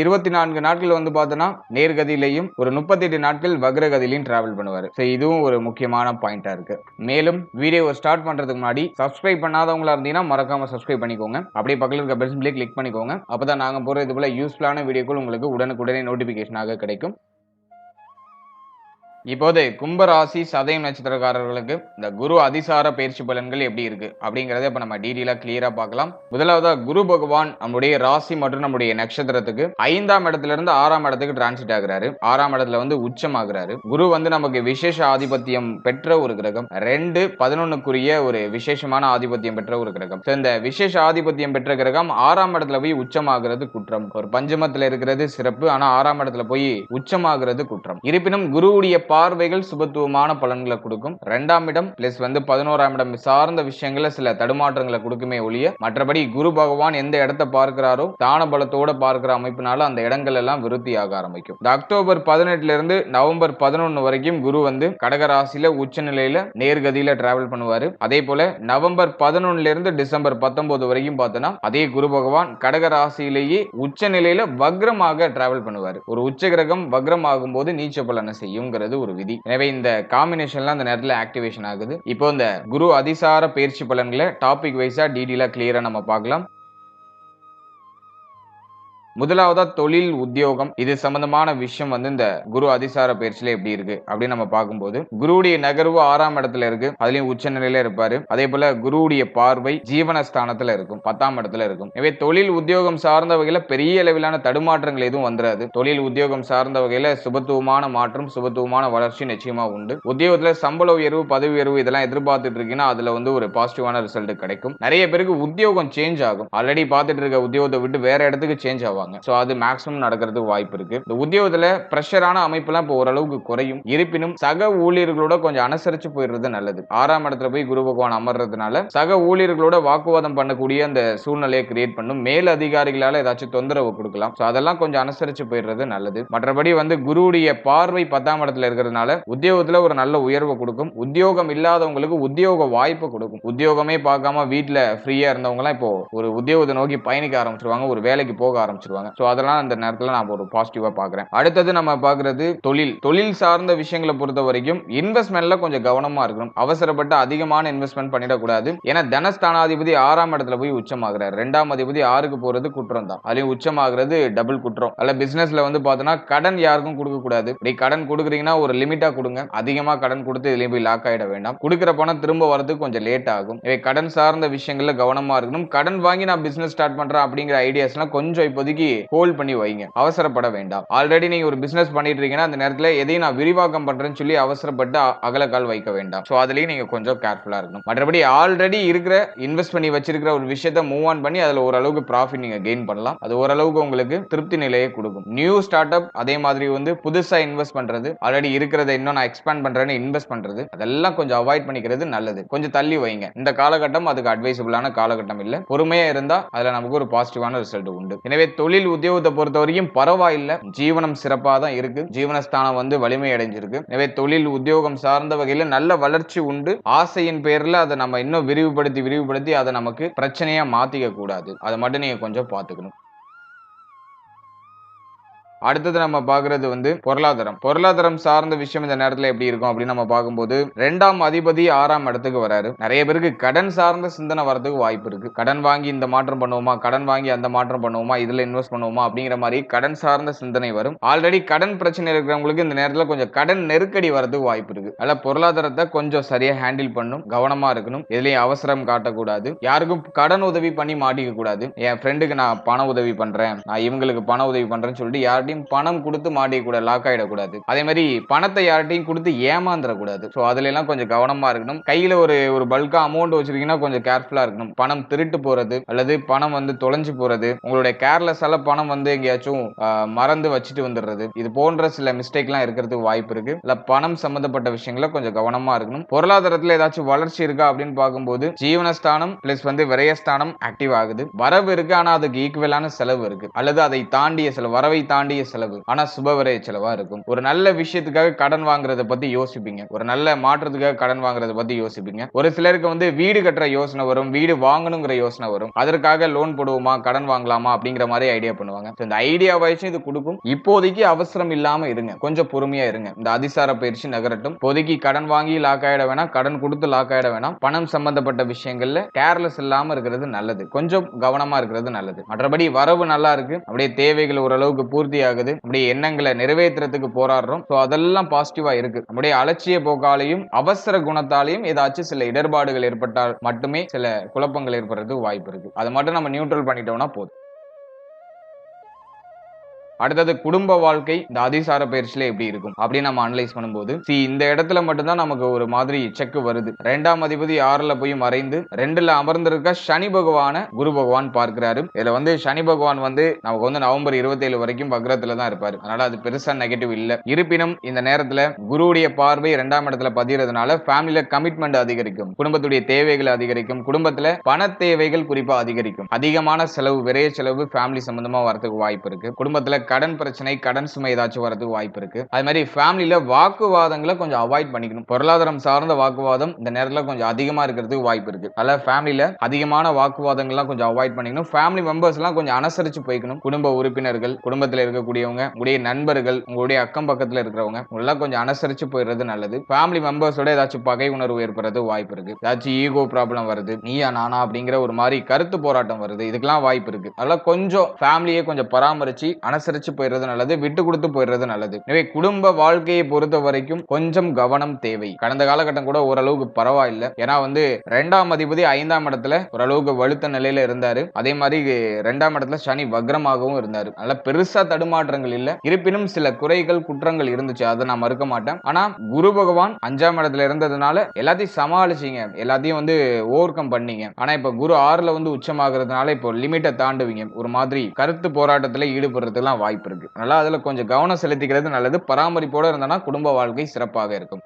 இருபத்தி நான்கு நாட்கள் வந்து பார்த்தோன்னா நேர்கதியிலையும் ஒரு முப்பத்தி எட்டு நாட்கள் வக்ரகதியிலையும் டிராவல் பண்ணுவார். ஸோ இதுவும் ஒரு முக்கியமான பாயிண்டா இருக்கு. மேலும் வீடியோவை ஸ்டார்ட் பண்றதுக்கு முன்னாடி சப்ஸ்கிரைப் பண்ணாதவங்களா இருந்தீங்கன்னா மறக்காம சப்ஸ்கிரைப் பண்ணிக்கோங்க. அப்படியே பக்கத்தில் இருக்க பெல் சிம்பிளே கிளிக் பண்ணிக்கோங்க. அப்பதான் நாங்க போற இது போல யூஸ்ஃபுல்லான வீடியோக்கள் உங்களுக்கு உடனுக்குடனே நோட்டிபிகேஷனாக கிடைக்கும். இப்போது கும்பராசி சதயம் நட்சத்திரக்காரர்களுக்கு இந்த குரு அதிசார பயிற்சி பலன்கள் எப்படி இருக்கு அப்படிங்கறத இப்ப நம்ம டீடெயிலா கிளியரா பார்க்கலாம். முதலாவதா குரு பகவான் நம்முடைய ராசி மற்றும் நம்முடைய நட்சத்திரத்துக்கு ஐந்தாம் இடத்துல இருந்து ஆறாம் இடத்துக்கு டிரான்சிட் ஆகுறாரு. ஆறாம் இடத்துல வந்து உச்சமாகிறாரு குரு வந்து நமக்கு விசேஷ ஆதிபத்தியம் பெற்ற ஒரு கிரகம். ரெண்டு பதினொன்னுக்குரிய ஒரு விசேஷமான ஆதிபத்தியம் பெற்ற ஒரு கிரகம். இந்த விசேஷ ஆதிபத்தியம் பெற்ற கிரகம் ஆறாம் இடத்துல போய் உச்சமாகிறது குற்றம். ஒரு பஞ்சமத்துல இருக்கிறது சிறப்பு. ஆனா ஆறாம் இடத்துல போய் உச்சமாகிறது குற்றம். இருப்பினும் குருவுடைய பார்வைகள் சுபத்துவமான பலன்களை கொடுக்கும். ரெண்டாம் இடம் பிளஸ் வந்து பதினோராம் இடம் சார்ந்த விஷயங்கள சில தடுமாற்றங்களை கொடுக்குமே ஒழிய மற்றபடி குரு பகவான் எந்த இடத்தை பார்க்கிறாரோ தான பலத்தோட பார்க்கிற அமைப்பினால அந்த இடங்கள் எல்லாம் விருத்தி ஆக ஆரம்பிக்கும். இந்த அக்டோபர் பதினெட்டுல இருந்து நவம்பர் பதினொன்னு வரைக்கும் குரு வந்து கடகராசியில உச்ச நிலையில நேர்கதியில டிராவல் பண்ணுவாரு. அதே போல நவம்பர் பதினொன்னுல இருந்து டிசம்பர் பத்தொன்பது வரைக்கும் பார்த்தோன்னா அதே குரு பகவான் கடகராசியிலேயே உச்ச நிலையில வக்ரமாக டிராவல் பண்ணுவார். ஒரு உச்ச கிரகம் வக்ரம் ஆகும்போது நீச்ச பலனை செய்யுங்கிறது ஒரு விதி. எனவே இந்த காம்பினேஷன்லாம் அந்த நேரத்தில் ஆக்டிவேஷன் ஆகுது. இப்போ இந்த குரு அதிசார பயிற்சி பலன்களை டாபிக் வைஸா டீடெயிலாக கிளியராக நம்ம பார்க்கலாம். முதலாவதா தொழில் உத்தியோகம். இது சம்பந்தமான விஷயம் வந்து இந்த குரு அதிசார பயிற்சியில எப்படி இருக்கு அப்படின்னு நம்ம பார்க்கும்போது குருவுடைய நகர்வு ஆறாம் இடத்துல இருக்கு அதுலயும் உச்ச நிலையில இருப்பாரு. அதே போல குருவுடைய பார்வை ஜீவனஸ்தானத்துல இருக்கும் பத்தாம் இடத்துல இருக்கும். எனவே தொழில் உத்தியோகம் சார்ந்த வகையில பெரிய அளவிலான தடுமாற்றங்கள் எதுவும் வந்துடாது தொழில் உத்தியோகம் சார்ந்த வகையில சுபத்துவமான மாற்றம் சுபத்துவமான வளர்ச்சி நிச்சயமா உண்டு. உத்தியோகத்துல சம்பள உயர்வு பதவி உயர்வு இதெல்லாம் எதிர்பார்த்துட்டு இருக்கீங்கன்னா அதுல வந்து ஒரு பாசிட்டிவான ரிசல்ட் கிடைக்கும். நிறைய பேருக்கு உத்தியோகம் சேஞ்ச் ஆகும். ஆல்ரெடி பார்த்துட்டு இருக்க உத்தியோகத்தை விட்டு வேற இடத்துக்கு சேஞ்ச் ஆகும் ஆவாங்க ஸோ அது மேக்ஸிமம் நடக்கிறதுக்கு வாய்ப்பு இருக்கு. இந்த உத்தியோகத்துல ப்ரெஷரான அமைப்புலாம் இப்போ ஓரளவுக்கு குறையும். இருப்பினும் சக ஊழியர்களோட கொஞ்சம் அனுசரிச்சு போயிடுறது நல்லது. ஆறாம் இடத்துல போய் குரு பகவான் அமர்றதுனால சக ஊழியர்களோட வாக்குவாதம் பண்ணக்கூடிய அந்த சூழ்நிலையை கிரியேட் பண்ணும். மேல் அதிகாரிகளால ஏதாச்சும் தொந்தரவு கொடுக்கலாம். ஸோ அதெல்லாம் கொஞ்சம் அனுசரிச்சு போயிடுறது நல்லது. மற்றபடி வந்து குருவுடைய பார்வை பத்தாம் இடத்துல இருக்கிறதுனால உத்தியோகத்துல ஒரு நல்ல உயர்வை கொடுக்கும். உத்தியோகம் இல்லாதவங்களுக்கு உத்தியோக வாய்ப்பு கொடுக்கும். உத்தியோகமே பார்க்காம வீட்டில் ஃப்ரீயா இருந்தவங்க எல்லாம் இப்போ ஒரு உத்தியோகத்தை நோக்கி பயணிக்க ஆரம்பிச்சிருவாங்க. ஒரு வேலைக்கு போக ஆரம்பிச்சிருவாங்க. ஸோ அதெல்லாம் அந்த நேரத்தில் நான் ஒரு பாசிட்டிவாக பார்க்குறேன் அடுத்தது நம்ம பார்க்குறது தொழில். தொழில் சார்ந்த விஷயங்களை பொறுத்த வரைக்கும் இன்வெஸ்ட்மெண்ட்ல கொஞ்சம் கவனமா இருக்கணும். அவசரப்பட்டு அதிகமான இன்வெஸ்ட்மெண்ட் பண்ணிடக்கூடாது. ஏன்னா தனஸ்தானாதிபதி ஆறாம் இடத்துல போய் உச்சமாகிறார். ரெண்டாம் அதிபதி ஆறுக்கு போறது குற்றம் தான். அதுலேயும் உச்சமாகிறது டபுள் குற்றம். அல்ல பிசினஸ்ல வந்து பார்த்தோன்னா கடன் யாருக்கும் கொடுக்கக்கூடாது இப்படி கடன் கொடுக்குறீங்கன்னா ஒரு லிமிட்டாக கொடுங்க. அதிகமா கடன் கொடுத்து இதுலேயும் போய் லாக் ஆயிட வேண்டாம். கொடுக்குற பணம் திரும்ப வரதுக்கு கொஞ்சம் லேட் ஆகும். இவை கடன் சார்ந்த விஷயங்களில் கவனமா இருக்கணும். கடன் வாங்கி நான் பிசினஸ் ஸ்டார்ட் பண்றேன் அப்படிங்கிற ஐடியாஸ்லாம் கொஞ்சம் இப்போதைக்கு இப்போதைக்கு ஹோல்ட் பண்ணி வைங்க. அவசரப்பட வேண்டாம். ஆல்ரெடி நீங்க ஒரு பிசினஸ் பண்ணிட்டு இருக்கீங்கன்னா அந்த நேரத்துல எதையும் நான் விரிவாக்கம் பண்றேன்னு சொல்லி அவசரப்பட்டு அகலக்கால் வைக்க வேண்டாம். சோ அதுலயும் நீங்க கொஞ்சம் கேர்ஃபுல்லா இருக்கணும். மற்றபடி ஆல்ரெடி இருக்கிற இன்வெஸ்ட் பண்ணி வச்சிருக்கிற ஒரு விஷயத்த மூவ் ஆன் பண்ணி அதுல ஓரளவுக்கு ப்ராஃபிட் நீங்க கெயின் பண்ணலாம். அது ஓரளவுக்கு உங்களுக்கு திருப்தி நிலையை கொடுக்கும். நியூ ஸ்டார்ட் அப் அதே மாதிரி வந்து புதுசா இன்வெஸ்ட் பண்றது ஆல்ரெடி இருக்கிறத இன்னும் நான் எக்ஸ்பேண்ட் பண்றேன்னு இன்வெஸ்ட் பண்றது அதெல்லாம் கொஞ்சம் அவாய்ட் பண்ணிக்கிறது நல்லது. கொஞ்சம் தள்ளி வைங்க. இந்த காலகட்டம் அதுக்கு அட்வைசபிளான காலகட்டம் இல்ல. பொறுமையா இருந்தா அதுல நமக்கு ஒரு பாசிட்டிவான ரிசல்ட் உண்டு. எனவே தொழில் தொழில் உத்தியோகத்தை பொறுத்த வரைக்கும் பரவாயில்லை. ஜீவனம் சிறப்பாக தான் இருக்கு. ஜீவனஸ்தானம் வந்து வலிமை அடைஞ்சிருக்கு. எனவே தொழில் உத்தியோகம் சார்ந்த வகையில நல்ல வளர்ச்சி உண்டு. ஆசையின் பேர்ல அதை நம்ம இன்னும் விரிவுபடுத்தி விரிவுபடுத்தி அதை நமக்கு பிரச்சனையா மாத்திக்க கூடாது. அதை மட்டும் நீங்க கொஞ்சம் பாத்துக்கணும் அடுத்தது நம்ம பார்க்கறது வந்து பொருளாதாரம். பொருளாதாரம் சார்ந்த விஷயம் இந்த நேரத்துல எப்படி இருக்கும் அப்படின்னு நம்ம பார்க்கும்போது ரெண்டாம் அதிபதி ஆறாம் இடத்துக்கு வராரு. நிறைய பேருக்கு கடன் சார்ந்த சிந்தனை வரதுக்கு வாய்ப்பு இருக்கு. கடன் வாங்கி இந்த மாற்றம் பண்ணுவோமா? கடன் வாங்கி அந்த மாற்றம் பண்ணுவோமா? இதுல இன்வெஸ்ட் பண்ணுவோமா? அப்படிங்கிற மாதிரி கடன் சார்ந்த சிந்தனை வரும். ஆல்ரெடி கடன் பிரச்சனை இருக்கிறவங்களுக்கு இந்த நேரத்துல கொஞ்சம் கடன் நெருக்கடி வரதுக்கு வாய்ப்பு இருக்கு. அதனால பொருளாதாரத்தை கொஞ்சம் சரியா ஹேண்டில் பண்ணும். கவனமா இருக்கணும். இதுலயும் அவசரம் காட்டக்கூடாது. யாருக்கும் கடன் உதவி பண்ணி மாட்டிக்க கூடாது என் ஃப்ரெண்டுக்கு நான் பண உதவி பண்றேன். நான் இவங்களுக்கு பண உதவி பண்றேன்னு சொல்லிட்டு யார்ட்டையும் பணம் கொடுத்து மாட்டிக்க கூட லாக் ஆயிடக்கூடாது. அதே மாதிரி பணத்தை யார்ட்டையும் கொடுத்து ஏமாந்துடக்கூடாது ஸோ அதுல எல்லாம் கொஞ்சம் கவனமா இருக்கணும். கையில ஒரு ஒரு பல்கா அமௌண்ட் வச்சிருக்கீங்கன்னா கொஞ்சம் கேர்ஃபுல்லா இருக்கணும். பணம் திருட்டு போறது அல்லது பணம் வந்து தொலைஞ்சு போறது உங்களுடைய கேர்லெஸ்ஸால பணம் வந்து எங்கேயாச்சும் மறந்து வச்சுட்டு வந்துடுறது. இது போன்ற சில மிஸ்டேக்லாம் இருக்கிறதுக்கு வாய்ப்பு இருக்கு. இல்ல பணம் சம்பந்தப்பட்ட விஷயங்கள கொஞ்சம் கவனமா இருக்கணும். பொருளாதாரத்துல ஏதாச்சும் வளர்ச்சி இருக்கா அப்படின்னு பார்க்கும்போது ஜீவனஸ்தானம் பிளஸ் வந்து விரயஸ்தானம் ஆக்டிவ் ஆகுது. வரவு இருக்கு ஆனா அதுக்கு ஈக்குவலான செலவு இருக்கு. அல்லது அதை தாண்டிய செலவு வரவை தாண்டிய செலவு ஆனா சுபவரைய செலவா இருக்கும். ஒரு நல்ல விஷயத்துக்காக கடன் வாங்குறத பத்தி யோசிப்பீங்க. ஒரு நல்ல மாற்றத்துக்காக கடன் வாங்குறத பத்தி யோசிப்பீங்க. ஒரு சிலருக்கு வந்து வீடு கட்டுற யோசனை வரும் வீடு வாங்கணுங்கிற யோசனை வரும். அதற்காக லோன் போடுவோமா கடன் வாங்கலாமா அப்படிங்கிற மாதிரி ஐடியா பண்ணுவாங்க. இந்த ஐடியா வயசும் இது கொடுக்கும். இப்போதைக்கு அவசரம் இல்லாம இருங்க. கொஞ்சம் பொறுமையா இருங்க. இந்த அதிசார பயிற்சி நகரட்டும். இப்போதைக்கு கடன் வாங்கி லாக் ஆயிட வேணாம். கடன் கொடுத்து லாக் ஆயிட வேணாம். பணம் சம்பந்தப்பட்ட விஷயங்கள்ல கேர்லெஸ் இல்லாம இருக்கிறது நல்லது. கொஞ்சம் கவனமா இருக்கிறது நல்லது. மற்றபடி வரவு நல்லா இருக்கு. அப்படியே தேவைகள் ஓரளவுக்கு பூர்த்தி ஆகுது. நம்முடைய எண்ணங்களை நிறைவேற்றுறதுக்கு போராடுறோம். ஸோ அதெல்லாம் பாசிட்டிவா இருக்கு. நம்முடைய அலட்சிய போக்காலையும் அவசர குணத்தாலையும் ஏதாச்சும் சில இடர்பாடுகள் ஏற்பட்டால் மட்டுமே சில குழப்பங்கள் ஏற்படுறதுக்கு வாய்ப்பு இருக்கு. அதை மட்டும் நம்ம நியூட்ரல் பண்ணிட்டோம்னா போதும். அடுத்தது குடும்ப வாழ்க்கை இந்த அதிசார பயிற்சியில எப்படி இருக்கும்? அப்படின்னு நம்ம அனலைஸ் பண்ணும்போது சி இந்த இடத்துல மட்டும்தான் நமக்கு ஒரு மாதிரி செக் வருது. ரெண்டாம் அதிபதி ஆறுல போய் மறைந்து ரெண்டுல அமர்ந்திருக்க சனி பகவான குரு பகவான் பார்க்கிறாரு. இதுல வந்து சனி பகவான் வந்து நமக்கு வந்து நவம்பர் இருபத்தி ஏழு வரைக்கும் பக்ரத்துல தான் இருப்பாரு. அதனால அது பெருசா நெகட்டிவ் இல்ல. இருப்பினும் இந்த நேரத்துல குருவுடைய பார்வை இரண்டாம் இடத்துல பதிகிறதுனால ஃபேமிலியில கமிட்மெண்ட் அதிகரிக்கும். குடும்பத்துடைய தேவைகள் அதிகரிக்கும். குடும்பத்துல பண தேவைகள் குறிப்பா அதிகரிக்கும். அதிகமான செலவு விரைய செலவு ஃபேமிலி சம்பந்தமா வரதுக்கு வாய்ப்பு இருக்கு. குடும்பத்துல கடன் பிரச்சனை கடன் சுமை ஏதாச்சும் வரதுக்கு வாய்ப்பு இருக்கு. அது மாதிரி ஃபேமிலியில வாக்குவாதங்களை கொஞ்சம் அவாய்ட் பண்ணிக்கணும். பொருளாதாரம் சார்ந்த வாக்குவாதம் இந்த நேரத்தில் கொஞ்சம் அதிகமா இருக்கிறதுக்கு வாய்ப்பு இருக்கு. அதனால ஃபேமிலியில அதிகமான வாக்குவாதங்கள்லாம் கொஞ்சம் அவாய்ட் பண்ணிக்கணும். ஃபேமிலி மெம்பர்ஸ் எல்லாம் கொஞ்சம் அனுசரிச்சு போய்க்கணும். குடும்ப உறுப்பினர்கள் குடும்பத்தில் இருக்கக்கூடியவங்க உங்களுடைய நண்பர்கள் உங்களுடைய அக்கம் பக்கத்தில் இருக்கிறவங்க உங்களெல்லாம் கொஞ்சம் அனுசரிச்சு போயிடுறது நல்லது. ஃபேமிலி மெம்பர்ஸோட ஏதாச்சும் பகை உணர்வு ஏற்படுறது வாய்ப்பு இருக்கு. ஏதாச்சும் ஈகோ ப்ராப்ளம் வருது நீயா நானா அப்படிங்கிற ஒரு மாதிரி கருத்து போராட்டம் வருது. இதுக்கெல்லாம் வாய்ப்பு இருக்கு. அதெல்லாம் கொஞ்சம் ஃபேமிலியை கொஞ்சம் பராமரிச்சு அனுசரிச்சு போயிடுறது நல்லது விட்டு கொடுத்து போயிடுறது நல்லது. எனவே குடும்ப வாழ்க்கையை பொறுத்த வரைக்கும் கொஞ்சம் கவனம் தேவை. கடந்த காலகட்டம் கூட ஓரளவுக்கு பரவாயில்லை. ஏன்னா வந்து ரெண்டாம் அதிபதி ஐந்தாம் இடத்துல ஓரளவுக்கு வலுத்த நிலையில இருந்தாரு. அதே மாதிரி ரெண்டாம் இடத்துல சனி வக்ரமாகவும் இருந்தாரு. நல்ல பெருசா தடுமாற்றங்கள் இல்ல. இருப்பினும் சில குறைகள் குற்றங்கள் இருந்துச்சு. அதை நான் மறுக்க மாட்டேன். ஆனா குரு பகவான் அஞ்சாம் இடத்துல இருந்ததுனால எல்லாத்தையும் சமாளிச்சீங்க. எல்லாத்தையும் வந்து ஓவர் கம் பண்ணீங்க. ஆனா இப்ப குரு ஆறுல வந்து உச்சமாகிறதுனால இப்போ லிமிட்டை தாண்டுவீங்க. ஒரு மாதிரி கருத்து போராட்டத்துல ஈடுபடுறதுலாம் வாய்ப்பு இருக்கு. அதனால அதுல கொஞ்சம் கவனம் செலுத்திக்கிறது நல்லது. பராமரிப்போட இருந்தனா குடும்ப வாழ்க்கை சிறப்பாக இருக்கும்.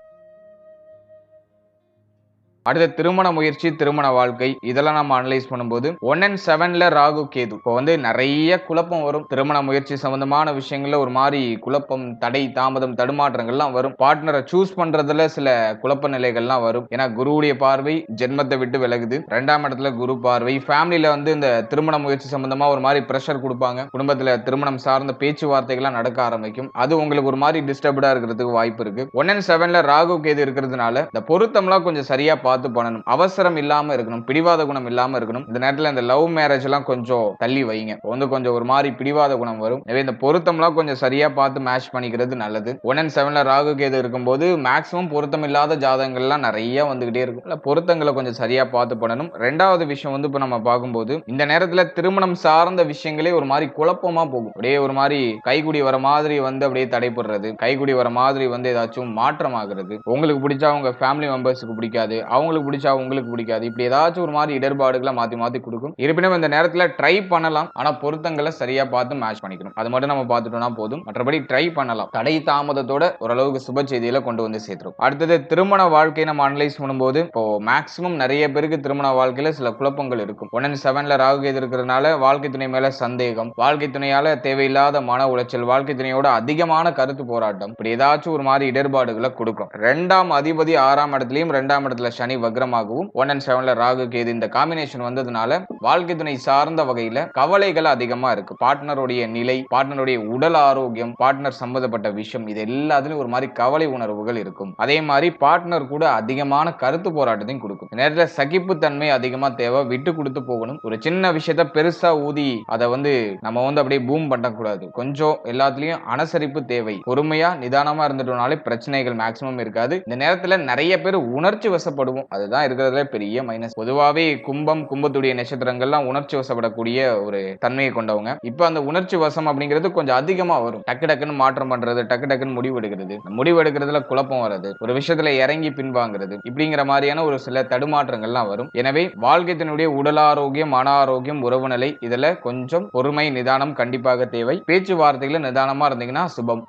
அடுத்த திருமண முயற்சி திருமண வாழ்க்கை இதெல்லாம் நம்ம அனலைஸ் பண்ணும்போது ஒன் அண்ட் செவன்ல ராகு கேது. இப்போ வந்து நிறைய குழப்பம் வரும். திருமண முயற்சி சம்பந்தமான விஷயங்கள்ல ஒரு மாதிரி குழப்பம் தடை தாமதம் தடுமாற்றங்கள்லாம் வரும். பார்ட்னரை சூஸ் பண்றதுல சில குழப்ப நிலைகள்லாம் வரும். ஏன்னா குருவுடைய பார்வை ஜென்மத்தை விட்டு விலகுது. ரெண்டாம் இடத்துல குரு பார்வை. ஃபேமிலியில வந்து இந்த திருமண முயற்சி சம்பந்தமா ஒரு மாதிரி ப்ரெஷர் கொடுப்பாங்க. குடும்பத்துல திருமணம் சார்ந்த பேச்சுவார்த்தைகள்லாம் நடக்க ஆரம்பிக்கும். அது உங்களுக்கு ஒரு மாதிரி டிஸ்டர்ப்டா இருக்கிறதுக்கு வாய்ப்பு இருக்கு. ஒன் அண்ட் செவன்ல ராகு கேது இருக்கிறதுனால இந்த பொருத்தம்லாம் கொஞ்சம் சரியா பார்த்து பண்ணணும். அவசரம் இல்லாம இருக்கணும். பிடிவாத குணம் இல்லாம இருக்கணும். இந்த நேரத்துல இந்த லவ் மேரேஜ் எல்லாம் கொஞ்சம் தள்ளி வைங்க. வந்து கொஞ்சம் ஒரு மாதிரி பிடிவாத குணம் வரும். இந்த இந்த பொருத்தம்லாம் கொஞ்சம் சரியா பார்த்து மேட்ச் பண்ணிக்கிறது நல்லது. ஒன் அண்ட் செவன்ல ராகு கேது இருக்கும்போது மேக்ஸிமம் பொருத்தம் இல்லாத ஜாதகங்கள்லாம் நிறைய வந்துகிட்டே இருக்கும். இல்ல பொருத்தங்களை கொஞ்சம் சரியா பார்த்து பண்ணணும். ரெண்டாவது விஷயம் வந்து இப்ப நம்ம பார்க்கும்போது இந்த நேரத்துல திருமணம் சார்ந்த விஷயங்களே ஒரு மாதிரி குழப்பமா போகும். அப்படியே ஒரு மாதிரி கைகுடி வர மாதிரி வந்து அப்படியே தடைபடுறது. கைகுடி வர மாதிரி வந்து ஏதாச்சும் மாற்றம் ஆகுறது உங்களுக்கு பிடிச்சா உங்க ஃபேமிலி மெம்பர்ஸுக்கு பிடிக்காது. அவங்களுக்கு பிடிச்சா உங்களுக்கு பிடிக்காது. இப்படி ஏதாச்சும் ஒரு மாதிரி இடர்பாடுகளை மாத்தி மாத்தி கொடுக்கும். இருப்பினும் இந்த நேரத்தில் ட்ரை பண்ணலாம். ஆனா பொருத்தங்களை சரியா பார்த்து மேட்ச் பண்ணிக்கணும். அது மட்டும் நம்ம பார்த்துட்டோம்னா போதும். மற்றபடி ட்ரை பண்ணலாம். தடை தாமதத்தோட ஓரளவுக்கு சுப செய்தியில கொண்டு வந்து சேர்த்துரும். அடுத்தது திருமண வாழ்க்கையை நம்ம அனலைஸ் பண்ணும்போது இப்போ மேக்ஸிமம் நிறைய பேருக்கு திருமண வாழ்க்கையில சில குழப்பங்கள் இருக்கும். ஒன் அண்ட் செவன்ல ராகு கேது இருக்கிறதுனால வாழ்க்கை துணை மேல சந்தேகம். வாழ்க்கை துணையால தேவையில்லாத மன உளைச்சல் வாழ்க்கை துணையோட அதிகமான கருத்து போராட்டம். இப்படி ஏதாச்சும் ஒரு மாதிரி இடர்பாடுகளை கொடுக்கும். ரெண்டாம் அதிபதி ஆறாம் இடத்துலயும் ரெண்டாம் இடத்துல சனி வக்ரமாகவும் ஒன் அண்ட் செவன்ல ராகு கேது இந்த காம்பினேஷன் வந்ததுனால வாழ்க்கை துணை சார்ந்த வகையில கவலைகள் அதிகமா இருக்கு. பார்ட்னருடைய நிலை பார்ட்னருடைய உடல் ஆரோக்கியம் பார்ட்னர் சம்பந்தப்பட்ட விஷயம் இது எல்லாத்துலயும் ஒரு மாதிரி கவலை உணர்வுகள் இருக்கும். அதே மாதிரி பார்ட்னர் கூட அதிகமான கருத்து போராட்டத்தையும் கொடுக்கும். நேரத்தில் சகிப்பு தன்மை அதிகமா தேவை விட்டு கொடுத்து போகணும். ஒரு சின்ன விஷயத்த பெருசா ஊதி அதை வந்து நம்ம வந்து அப்படியே பூம் பண்ணக்கூடாது. கொஞ்சம் எல்லாத்துலயும் அனுசரிப்பு தேவை. பொறுமையா நிதானமா இருந்துட்டோம்னாலே பிரச்சனைகள் மேக்சிமம் இருக்காது. இந்த நேரத்துல நிறைய பேர் உணர்ச்சி வசப்படுவோம். அதுதான் இருக்கிறதுல பெரிய மைனஸ் பொதுவாகவே கும்பம் கும்பத்துடைய நட்சத்திரங்கள்லாம் உணர்ச்சி வசப்படக்கூடிய ஒரு தன்மையை கொண்டவங்க. இப்போ அந்த உணர்ச்சி வசம் அப்படிங்கிறது கொஞ்சம் அதிகமாக வரும். டக்கு டக்குன்னு மாற்றம் பண்றது டக்கு டக்குன்னு முடிவு எடுக்கிறது. முடிவு எடுக்கிறதுல குழப்பம் வர்றது ஒரு விஷயத்துல இறங்கி பின்வாங்குறது இப்படிங்கிற மாதிரியான ஒரு சில தடுமாற்றங்கள்லாம் வரும். எனவே வாழ்க்கைத்தினுடைய உடல் ஆரோக்கியம் மன ஆரோக்கியம் உறவு நிலை இதுல கொஞ்சம் பொறுமை நிதானம் கண்டிப்பாக தேவை. பேச்சுவார்த்தைகளை நிதானமா இருந்தீங்கன்னா சுபம்.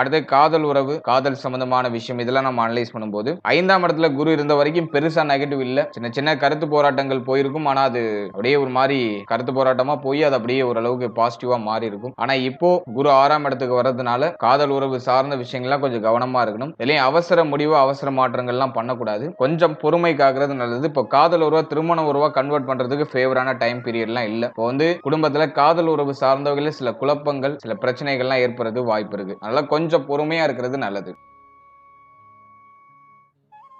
அடுத்து காதல் உறவு காதல் சம்பந்தமான விஷயம் இதெல்லாம் நம்ம அனலைஸ் பண்ணும்போது ஐந்தாம் இடத்துல குரு இருந்த வரைக்கும் பெருசா நெகட்டிவ் இல்ல. சின்ன சின்ன கருத்து போராட்டங்கள் போயிருக்கும். ஆனா அது அப்படியே ஒரு மாதிரி கருத்து போராட்டமா போய் அது அப்படியே ஓரளவுக்கு பாசிட்டிவா மாறி இருக்கும் ஆனா இப்போ குரு ஆறாம் இடத்துக்கு வர்றதுனால காதல் உறவு சார்ந்த விஷயங்கள்லாம் கொஞ்சம் கவனமா இருக்கணும். இதுலயும் அவசர முடிவு அவசர மாற்றங்கள்லாம் பண்ணக்கூடாது. கொஞ்சம் பொறுமை காக்குறது நல்லது. இப்போ காதல் உறவை திருமண உறவா கன்வெர்ட் பண்றதுக்கு ஃபேவரான டைம் பீரியட்லாம் இல்ல. இப்போ வந்து குடும்பத்துல காதல் உறவு சார்ந்தவர்களே சில குழப்பங்கள் சில பிரச்சனைகள்லாம் ஏற்படுறது வாய்ப்பு இருக்கு. அதனால கொஞ்சம் கொஞ்சம் பொறுமையா இருக்கிறது நல்லது.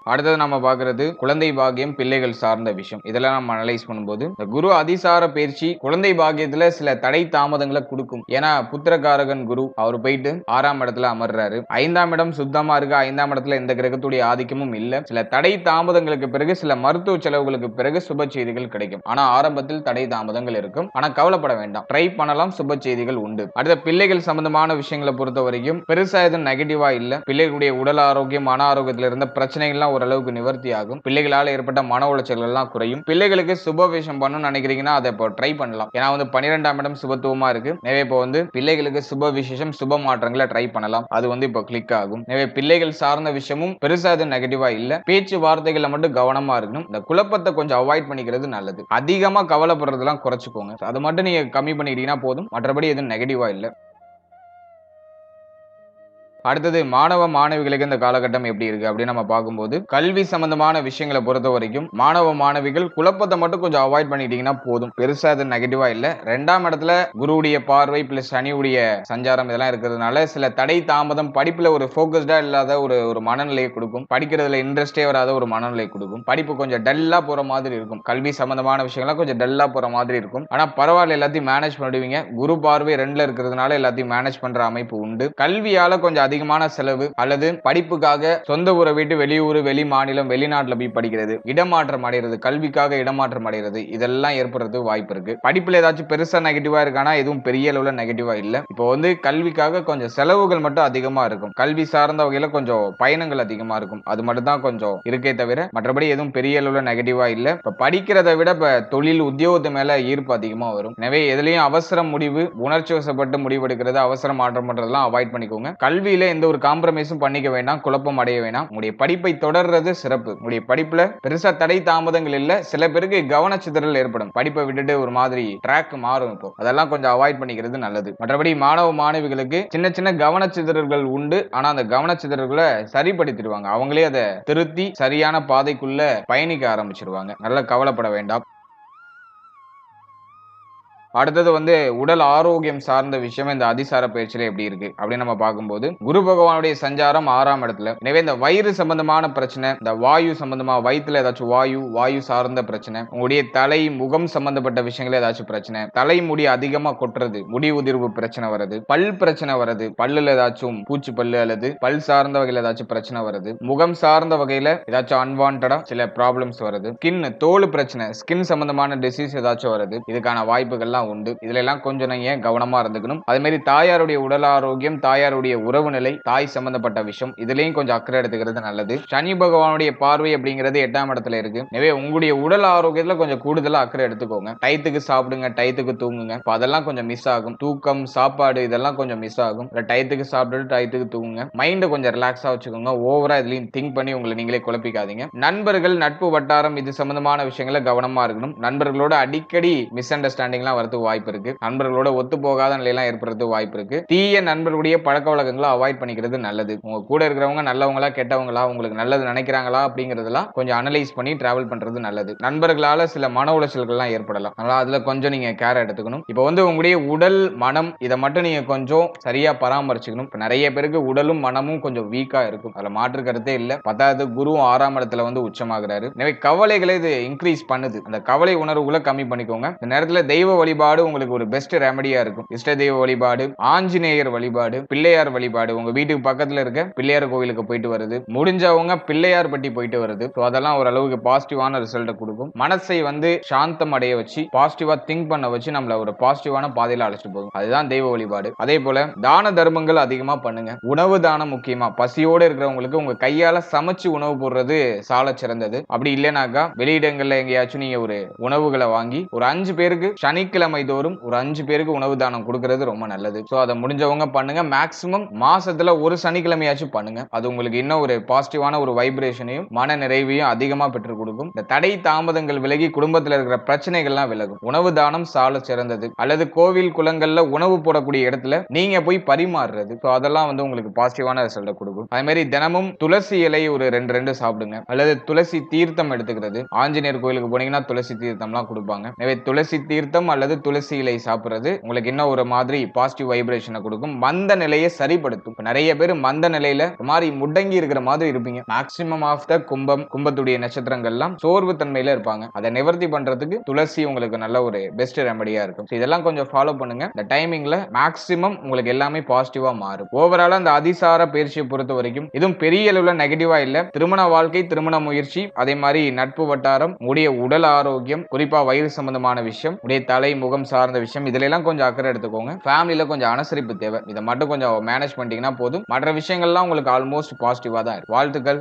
அடுத்தது நம்ம பார்க்கிறது குழந்தை பாக்கியம் பிள்ளைகள் சார்ந்த விஷயம். இதெல்லாம் நம்ம அனலைஸ் பண்ணும்போது இந்த குரு அதிசார பயிற்சி குழந்தை பாக்கியத்துல சில தடை தாமதங்களை கொடுக்கும். ஏன்னா புத்திரகாரகன் குரு அவர் போயிட்டு ஆறாம் இடத்துல அமர்றாரு. ஐந்தாம் இடம் சுத்தமா இருக்கு. ஐந்தாம் இடத்துல எந்த கிரகத்துடைய ஆதிக்கமும் இல்ல. சில தடை தாமதங்களுக்கு பிறகு சில மருத்துவ செலவுகளுக்கு பிறகு சுப செய்திகள் கிடைக்கும். ஆனா ஆரம்பத்தில் தடை தாமதங்கள் இருக்கும். ஆனா கவலைப்பட வேண்டாம். ட்ரை பண்ணலாம். சுப செய்திகள் உண்டு. அடுத்த பிள்ளைகள் சம்பந்தமான விஷயங்களை பொறுத்த வரைக்கும் பெருசா எதுவும் நெகட்டிவா இல்ல. பிள்ளைகளுடைய உடல் ஆரோக்கியம் மன ஆரோக்கியத்துல இருந்த பிரச்சனைகள்லாம் ஓரளவுக்கு நிவர்த்தி ஆகும் பிள்ளைகளால் ஏற்பட்ட மன உளைச்சல்கள் எல்லாம் குறையும். பிள்ளைகளுக்கு சுப விஷயம் பண்ணணும்னு நினைக்கிறீங்கன்னா அதை இப்போ ட்ரை பண்ணலாம். ஏன்னா வந்து பன்னிரெண்டாம் இடம் சுபத்துவமா இருக்கு. எனவே இப்போ வந்து பிள்ளைகளுக்கு சுப விசேஷம் சுப மாற்றங்களை ட்ரை பண்ணலாம். அது வந்து இப்போ கிளிக் ஆகும். எனவே பிள்ளைகள் சார்ந்த விஷயமும் பெருசா எதுவும் நெகட்டிவா இல்ல. பேச்சு வார்த்தைகளை மட்டும் கவனமா இருக்கணும். இந்த குழப்பத்தை கொஞ்சம் அவாய்ட் பண்ணிக்கிறது நல்லது. அதிகமா கவலைப்படுறதெல்லாம் குறைச்சிக்கோங்க. அதை மட்டும் நீங்க கம்மி பண்ணிக்கிட்டீங்கன்னா போதும். மற்றபடி எதுவும் நெகட்டிவா இல்லை. அடுத்தது மாணவ மாணவிகளுக்கு இந்த காலகட்டம் எப்படி இருக்கு அப்படின்னு நம்ம பார்க்கும்போது கல்வி சம்பந்தமான விஷயங்களை பொறுத்த வரைக்கும் மாணவ மாணவிகள் குழப்பத்தை மட்டும் கொஞ்சம் அவாய்ட் பண்ணிட்டீங்கன்னா போதும். பெருசா அது நெகட்டிவா இல்ல. ரெண்டாம் இடத்துல குருவுடைய பார்வை பிளஸ் சனியுடைய சஞ்சாரம் இதெல்லாம் இருக்கிறதுனால சில தடை தாமதம் படிப்புல ஒரு போக்கஸ்டா இல்லாத ஒரு ஒரு மனநிலையை கொடுக்கும். படிக்கிறதுல இன்ட்ரெஸ்டே வராத ஒரு மனநிலை கொடுக்கும். படிப்பு கொஞ்சம் டல்லா போற மாதிரி இருக்கும். கல்வி சம்பந்தமான விஷயங்கள்லாம் கொஞ்சம் டல்லா போற மாதிரி இருக்கும். ஆனா பரவாயில்ல எல்லாத்தையும் மேனேஜ் பண்ணிடுவீங்க. குரு பார்வை ரெண்டுல இருக்கிறதுனால எல்லாத்தையும் மேனேஜ் பண்ற அமைப்பு உண்டு. கல்வியால கொஞ்சம் அதிகமான செலவு அல்லது படிப்புக்காக சொந்த ஊரை விட்டு வெளியூர் வெளி மாநிலம் வெளிநாட்டில் போய் படிக்கிறது. இடமாற்றம் அடைகிறது கல்விக்காக இடமாற்றம் அடைகிறது இதெல்லாம் ஏற்படுறது வாய்ப்பு இருக்கு. படிப்புல ஏதாச்சும் பெருசா நெகட்டிவா இருக்கானா? எதுவும் பெரிய அளவுல நெகட்டிவா இல்ல. இப்போ வந்து கல்விக்காக கொஞ்சம் செலவுகள் மட்டும் அதிகமா இருக்கும். கல்வி சார்ந்த வகையில கொஞ்சம் பயணங்கள் அதிகமா இருக்கும். அது மட்டும் தான் கொஞ்சம் இருக்கே தவிர மற்றபடி எதுவும் பெரிய அளவுல நெகட்டிவா இல்ல. இப்ப படிக்கிறதை விட இப்ப தொழில் உத்தியோகத்து மேல ஈர்ப்பு அதிகமா வரும். எனவே எதுலயும் அவசர முடிவு உணர்ச்சி வசப்பட்டு முடிவெடுக்கிறது அவசரம் மாற்றம் பண்றதெல்லாம் அவாய்ட் பண்ணிக்கோங்க. கல்வியில எந்த ஒரு காம்ப்ரமைஸும் பண்ணிக்க வேண்டாம் குழப்பம் அடைய வேண்டாம். உங்களுடைய படிப்பை தொடர்றது சிறப்பு. உங்களுடைய படிப்புல பெருசா தடை தாமதங்கள் இல்ல. சில பேருக்கு கவனச்சிதறல் ஏற்படும். படிப்பை விட்டுட்டு ஒரு மாதிரி ட்ராக் மாறும் இப்போ. அதெல்லாம் கொஞ்சம் அவாய்ட் பண்ணிக்கிறது நல்லது. மற்றபடி மாணவ மாணவிகளுக்கு சின்ன சின்ன கவனச்சிதறல்கள் உண்டு. ஆனா அந்த கவனச்சிதறல்களை சரிப்படுத்திடுவாங்க. அவங்களே அதை திருத்தி சரியான பாதைக்குள்ள பயணிக்க ஆரம்பிச்சிருவாங்க. நல்லா கவலைப்பட வேண்டாம். அடுத்தது வந்து உடல் ஆரோக்கியம் சார்ந்த விஷயம் இந்த அதிசார பயிற்சியில எப்படி இருக்கு? அப்படின்னு நம்ம பார்க்கும்போது குரு பகவானுடைய சஞ்சாரம் ஆறாம் இடத்துல. எனவே இந்த வயிறு சம்பந்தமான பிரச்சனை இந்த வாயு சம்பந்தமா வயிற்றுல ஏதாச்சும் வாயு வாயு சார்ந்த பிரச்சனை உங்களுடைய தலை முகம் சம்பந்தப்பட்ட விஷயங்கள் ஏதாச்சும் பிரச்சனை தலைமுடி அதிகமா கொட்டுறது முடி உதிர்வு பிரச்சனை வருது பல் பிரச்சனை வருது பல்லுல ஏதாச்சும் பூச்சி பல்லு அல்லது பல் சார்ந்த வகையில ஏதாச்சும் பிரச்சனை வருது முகம் சார்ந்த வகையில ஏதாச்சும் அன்வான்டா சில ப்ராப்ளம்ஸ் வருது ஸ்கின் தோல் பிரச்சனை ஸ்கின் சம்பந்தமான டிசீஸ் ஏதாச்சும் வருது இதுக்கான வாய்ப்புகள்லாம் உண்டு. இதுல எல்லாம் கொஞ்சம் நீங்க கவனமா இருந்துக்கணும்? அதே மாதிரி தாயாருடைய உடல் ஆரோக்கியம் தாயாருடைய உறவு நிலை தாய் சம்பந்தப்பட்ட விஷயம் இதுலயும் கொஞ்சம் அக்கறை எடுத்துக்கிறது நல்லது. சனி பகவானுடைய பார்வை அப்படிங்கிறது எட்டாம் இடத்துல இருக்கு. எனவே உங்களுடைய உடல் ஆரோக்கியத்துல கொஞ்சம் கூடுதலா அக்கறை எடுத்துக்கோங்க. டயத்துக்கு சாப்பிடுங்க டயத்துக்கு தூங்குங்க. அதெல்லாம் கொஞ்சம் மிஸ் ஆகும். தூக்கம் சாப்பாடு இதெல்லாம் கொஞ்சம் மிஸ் ஆகும். இல்ல டயத்துக்கு சாப்பிட்டுட்டு டயத்துக்கு தூங்குங்க. மைண்டை கொஞ்சம் ரிலாக்ஸா வச்சுக்கோங்க. ஓவரா இதுலயும் திங்க் பண்ணி உங்களை நீங்களே குழப்பிக்காதீங்க. நண்பர்கள் நட்பு வட்டாரம் இது சம்பந்தமான விஷயங்கள கவனமா இருக்கணும். நண்பர்களோட அடிக்கடி மிஸ் அண்டர்ஸ்டாண்டிங்லாம் ஏற்படுறதுக்கு வாய்ப்பு இருக்கு. நண்பர்களோட ஒத்து போகாத நிலையெல்லாம் ஏற்படுறதுக்கு வாய்ப்பு இருக்கு. தீய நண்பர்களுடைய பழக்க வழக்கங்களை அவாய்ட் பண்ணிக்கிறது நல்லது. உங்க கூட இருக்கிறவங்க நல்லவங்களா கெட்டவங்களா உங்களுக்கு நல்லது நினைக்கிறாங்களா அப்படிங்கறதெல்லாம் கொஞ்சம் அனலைஸ் பண்ணி டிராவல் பண்றது நல்லது. நண்பர்களால சில மன உளைச்சல்கள்லாம் ஏற்படலாம். அதனால அதுல கொஞ்சம் நீங்க கேர் எடுத்துக்கணும். இப்போ வந்து உங்களுடைய உடல் மனம் இதை மட்டும் நீங்க கொஞ்சம் சரியா பராமரிச்சுக்கணும். நிறைய பேருக்கு உடலும் மனமும் கொஞ்சம் வீக்கா இருக்கும். அதுல மாற்று கருத்தே இல்ல. பத்தாவது குருவும் ஆறாம் இடத்துல வந்து உச்சமாகிறாரு. எனவே கவலைகளை இது இன்க்ரீஸ் பண்ணுது. அந்த கவலை உணர்வுகளை கம்மி பண்ணிக்கோங்க. இந்த நேரத்துல தெய்வ வழிபாடு உங்களுக்கு ஒரு பெஸ்ட் ரெமடியா இருக்கும். இஷ்ட தெய்வ வழிபாடு ஆஞ்சநேயர் வழிபாடு பிள்ளையார் வழிபாடு. உங்க வீட்டுக்கு பக்கத்துல இருக்க பிள்ளையார் கோவிலுக்கு போயிட்டு வருது முடிஞ்சவங்க பிள்ளையார் பட்டி போயிட்டு வருது ஸோ அதெல்லாம் ஓரளவுக்கு பாசிட்டிவான ரிசல்ட்டை கொடுக்கும். மனசை வந்து சாந்தம் அடைய வச்சு பாசிட்டிவா திங்க் பண்ண வச்சு நம்மள ஒரு பாசிட்டிவான பாதையில அழைச்சிட்டு போகும். அதுதான் தெய்வ வழிபாடு. அதே போல தான தர்மங்கள் அதிகமா பண்ணுங்க. உணவு தானம் முக்கியமா. பசியோட இருக்கிறவங்களுக்கு உங்க கையால சமைச்சு உணவு போடுறது சால சிறந்தது. அப்படி இல்லைனாக்கா வெளியிடங்கள்ல எங்கேயாச்சும் நீங்க ஒரு உணவுகளை வாங்கி ஒரு அஞ்சு பேருக்கு சனிக்கிழமை தோறும் ஒரு அஞ்சு பேருக்கு உணவு தானம் கொடுக்கறது ரொம்ப நல்லது. ஸோ அதை முடிஞ்சவங்க பண்ணுங்க. மேக்ஸிமம் மாசத்துல ஒரு சனிக்கிழமையாச்சும் பண்ணுங்க. அது உங்களுக்கு இன்னும் ஒரு பாசிட்டிவான ஒரு வைப்ரேஷனையும் மன நிறைவையும் அதிகமாக பெற்றுக் கொடுக்கும். இந்த தடை தாமதங்கள் விலகி குடும்பத்தில் இருக்கிற பிரச்சனைகள்லாம் விலகும். உணவு தானம் சால சிறந்தது. அல்லது கோவில் குளங்கள்ல உணவு போடக்கூடிய இடத்துல நீங்க போய் பரிமாறுறது. ஸோ அதெல்லாம் வந்து உங்களுக்கு பாசிட்டிவான ரிசல்ட்டை கொடுக்கும். அதே மாதிரி தினமும் துளசி இலை ஒரு ரெண்டு ரெண்டு சாப்பிடுங்க. அல்லது துளசி தீர்த்தம் எடுத்துக்கிறது. ஆஞ்சநேயர் கோயிலுக்கு போனீங்கன்னா துளசி தீர்த்தம்லாம் கொடுப்பாங்க. எனவே துளசி தீர்த்தம் அல்லது துளசி இலை சாப்பிட்றது. உங்களுக்கு இன்னும் ஒரு மாதிரி பாசிட்டிவ் வைப்ரேஷனை கொடுக்கும்? மந்த நிலையை சரிப்படுத்தும். நிறைய பேர் மந்த நிலையில மாதிரி முடங்கி இருக்கிற மாதிரி இருப்பீங்க. மேக்சிமம் ஆஃப் த கும்பம் கும்பத்துடைய நட்சத்திரங்கள்லாம் சோர்வு தன்மையில இருப்பாங்க. அதை நிவர்த்தி பண்றதுக்கு துளசி உங்களுக்கு நல்ல ஒரு பெஸ்ட் ரெமடியா இருக்கும். இதெல்லாம் கொஞ்சம் ஃபாலோ பண்ணுங்க. இந்த டைமிங்ல மேக்சிமம் உங்களுக்கு எல்லாமே பாசிட்டிவா மாறும். ஓவராலா அந்த அதிசார பயிற்சியை பொறுத்த வரைக்கும் இதுவும் பெரிய அளவுல நெகட்டிவா இல்ல. திருமண வாழ்க்கை திருமண முயற்சி அதே மாதிரி நட்பு வட்டாரம் உடைய உடல் ஆரோக்கியம் குறிப்பா வயிறு சம்பந்தமான விஷயம் உடைய தலை முகம் சார்ந்த விஷயம். இதுல எல்லாம் கொஞ்சம் அக்கறை எடுத்துக்கோங்க. ஃபேமிலியில கொஞ்சம் அனுசரிப்பு தேவை. இதை மட்டும் கொஞ்சம் மேனேஜ் பண்ணிட்டீங்கன்னா போதும். மற்ற விஷயங்கள்லாம் உங்களுக்கு ஆல்மோஸ்ட் பாசிட்டிவா தான் இருக்கு. வாழ்த்துக்கள்.